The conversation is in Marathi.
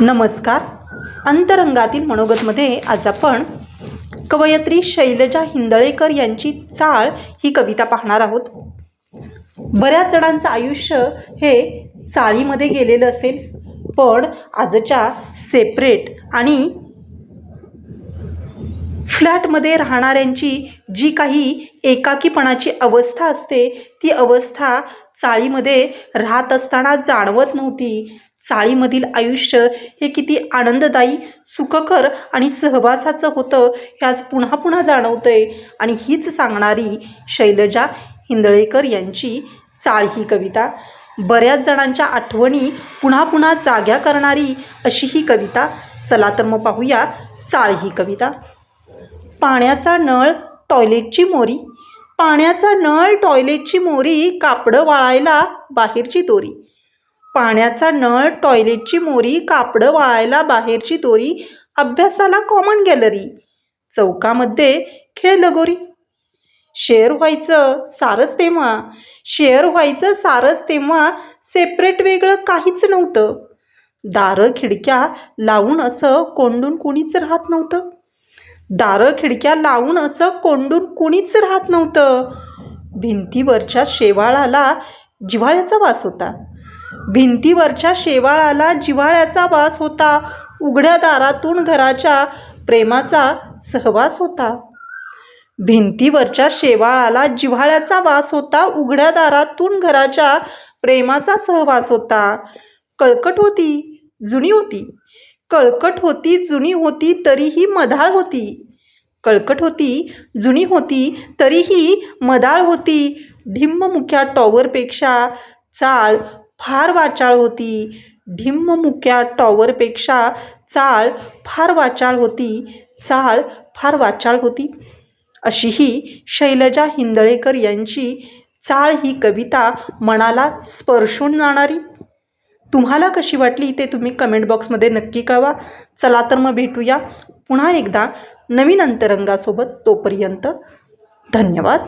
नमस्कार. अंतरंगातील मनोगतमध्ये आज आपण कवयत्री शैलजा हिंदळेकर यांची चाळ ही कविता पाहणार आहोत. बऱ्याच जणांचं आयुष्य हे चाळीमध्ये गेलेलं असेल पण आजच्या सेपरेट आणि फ्लॅटमध्ये राहणाऱ्यांची जी काही एकाकीपणाची अवस्था असते ती अवस्था चाळीमध्ये राहत असताना जाणवत नव्हती. चाळीमधील आयुष्य हे किती आनंददायी सुखकर आणि सहवासाचं होतं हे आज पुन्हा पुन्हा जाणवतंय. आणि हीच सांगणारी शैलजा हिंदळेकर यांची चाळ ही कविता. बऱ्याच जणांच्या आठवणी पुन्हा पुन्हा जाग्या करणारी अशी ही कविता. चला तर मग पाहूया चाळ ही कविता. पाण्याचा नळ टॉयलेटची मोरी. पाण्याचा नळ टॉयलेटची मोरी कापडं वाळायला बाहेरची दोरी. पाण्याचा नळ टॉयलेटची मोरी कापडं वाळायला बाहेरची दोरी अभ्यासाला कॉमन गॅलरी चौकामध्ये खेळ लगोरी. शेअर व्हायचं सारच तेव्हा. शेअर व्हायचं सारच तेव्हा सेपरेट वेगळं काहीच नव्हतं. दारं खिडक्या लावून असं कोंडून कुणीच राहत नव्हतं. दारं खिडक्या लावून असं कोंडून कुणीच राहत नव्हतं. भिंतीवरच्या शेवाळाला जिव्हाळ्याचा वास होता. भिंतीवरच्या शेवाळाला जिव्हाळ्याचा वास होता. उघड्या दारातून घराच्या प्रेमाचा सहवास होता. भिंतीवरच्या शेवाळाला जिव्हाळ्याचा वास होता. उघड्या दारातून घराच्या प्रेमाचा सहवास होता. कळकट होती जुनी होती. कळकट होती जुनी होती तरीही मधाळ होती. कळकट होती जुनी होती तरीही मधाळ होती. ढिम्म मुख्या टॉवरपेक्षा चाळ फार वाचाळ होती. ढिम्ममुख्या टॉवरपेक्षा चाळ फार वाचाळ होती. चाळ फार वाचाळ होती. अशी ही शैलजा हिंदळेकर यांची चाळ ही कविता मनाला स्पर्शून जाणारी. तुम्हाला कशी वाटली ते तुम्ही कमेंट बॉक्समध्ये नक्की कळवा. चला तर मग भेटूया पुन्हा एकदा नवीन अंतरंगासोबत तोपर्यंत धन्यवाद.